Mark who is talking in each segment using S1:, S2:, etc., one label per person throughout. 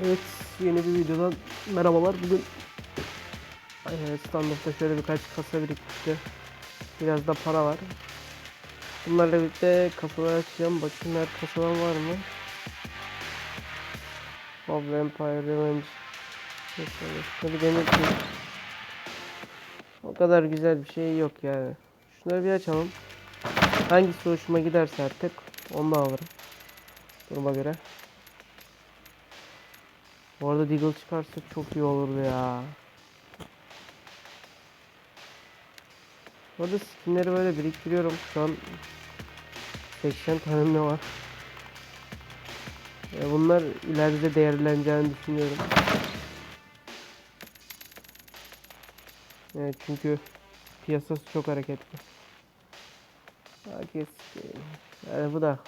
S1: Evet yeni bir videodan merhabalar. Bugün standartta şöyle birkaç kasa birikmişti. Biraz da para var. Bunlarla birlikte kasaları açacağım. Bakayım her kasadan var mı? Of Empire Revenge. Şöyle demek ki o kadar güzel bir şey yok yani. Şunları bir açalım. Hangisi hoşuma giderse artık onu da alırım. Duruma göre. Bu arada Deagle çıkarsa çok iyi olurdu ya. Bu arada skinleri böyle biriktiriyorum. Şu an 80 tane ne var. E bunlar ileride değerleneceğini düşünüyorum. Evet çünkü piyasası çok hareketli. Herkes yani bu da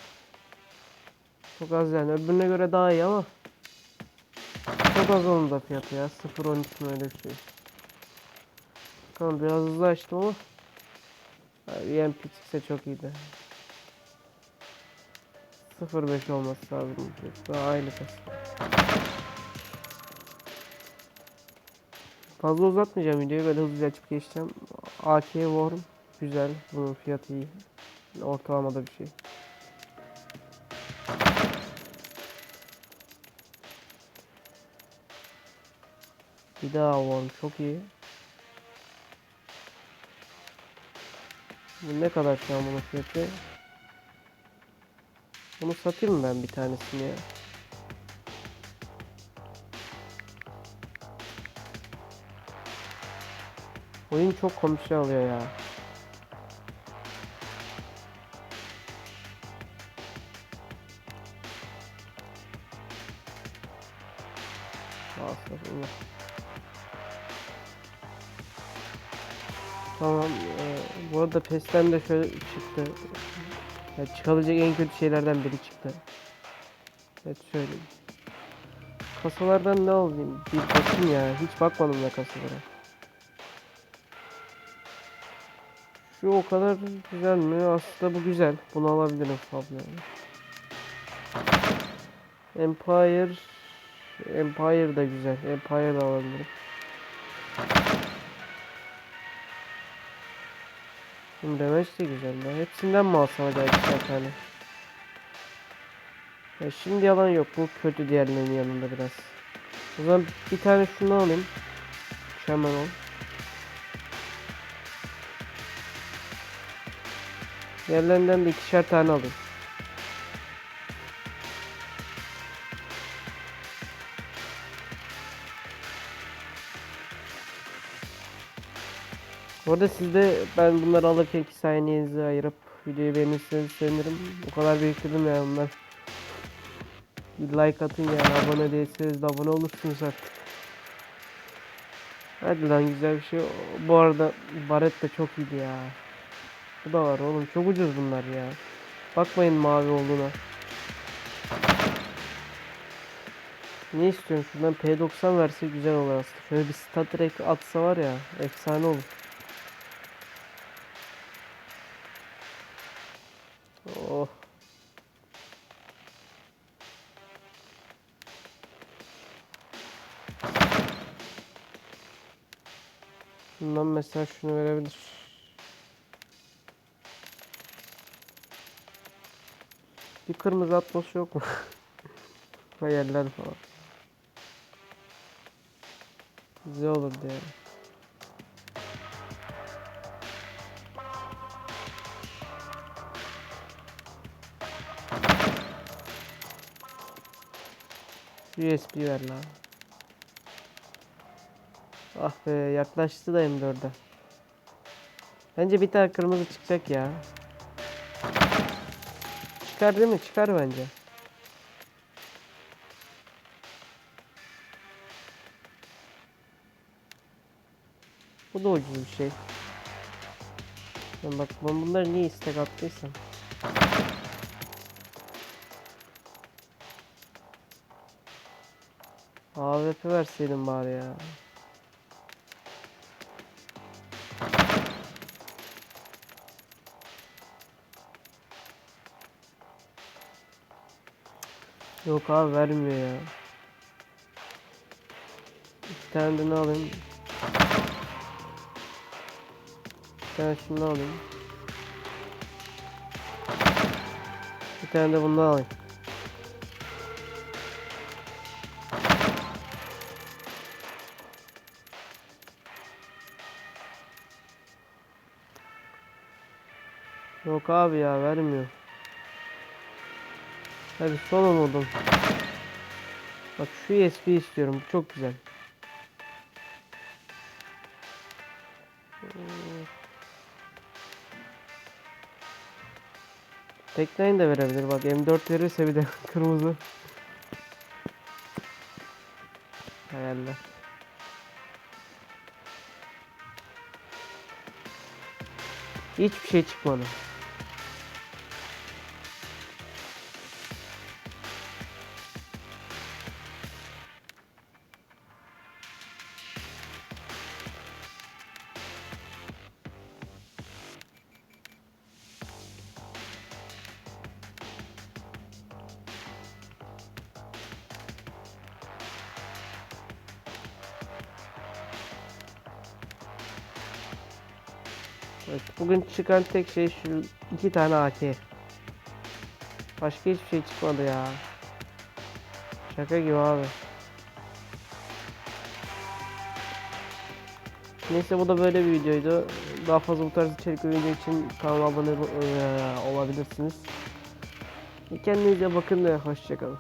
S1: çok az yani öbürüne göre daha iyi ama çok az onun da fiyatı ya 0.13 mi öyle bir şey. Tamam biraz hızlı açtım ama EMP çıksa çok iyiydi. 0.5 olması lazım. Daha aynı kas. Fazla uzatmayacağım videoyu böyle hızlıca açıp geçeceğim. AK Worm güzel. Bunun fiyatı iyi. Ortalamada bir şey. Bir daha Worm çok iyi. Bu ne kadar şu an bunun fiyatı? Bunu satayım mı ben bir tanesini ya? Oyun çok komisyon alıyor ya. Estağfurullah. Tamam. E, bu arada PES'ten de şöyle çıktı. Ya çıkabilecek en kötü şeylerden biri çıktı. Evet söyleyeyim. Kasalardan ne alayım? Bir bakayım ya. Hiç bakmadım da kasalara. Şu o kadar güzel mi? Aslında bu güzel. Bunu alabilirim Fabio. Empire Empire da güzel. Empire da alabilirim. Şimdi Damage de güzel. Ya. Hepsinden mi alsam acaba ikişer tane? Ya şimdi yalan yok. Bu kötü diğerlerinin yanında biraz. O zaman bir tane şunu alayım. Şaman ol. Diğerlerinden de ikişer tane alayım. Bu arada siz de ben bunları alırken 2 saniyenizi ayırıp videoyu beğenirseniz sevinirim. O kadar biriktirdim ya bunlar. Bir like atın yani abone değilseniz de abone olursunuz artık. Hadi lan güzel bir şey. Bu arada baret de çok iyiydi ya. Bu da var oğlum çok ucuz bunlar ya. Bakmayın mavi olduğuna. Ne istiyorsun şuradan P90 verse güzel olur aslında. Şöyle bir stat direkt atsa var ya efsane olur. Bundan mesela şunu verebilir. Bir kırmızı atması yok mu? Hayaller falan. Güzel olurdu yani. USB ver lan. Ah be yaklaştı da M4'e. Bence bir tane kırmızı çıkacak ya. Çıkar değil mi? Çıkar bence. Bu da ucuz bir şey. Ben bak ben bunları niye istek attıysam. AWP verseydim bari ya. Yok abi vermiyor ya. tane de ne alayım? Bir tane şunu alayım. Bir tane de bundan alayım. Yok abi ya vermiyor. Hadi son umudum. Bak şu USB istiyorum. Bu çok güzel. Tekneyi de verebilir. Bak M4 verirse bir de kırmızı. Hayaller. Hiçbir şey çıkmadı. Evet, bugün çıkan tek şey şu iki tane AK. Başka hiçbir şey çıkmadı ya. Şaka gibi abi. Neyse bu da böyle bir videoydu. Daha fazla bu tarz içerik video için kanalıma abone e, olabilirsiniz. Kendinize bakın ve hoşçakalın.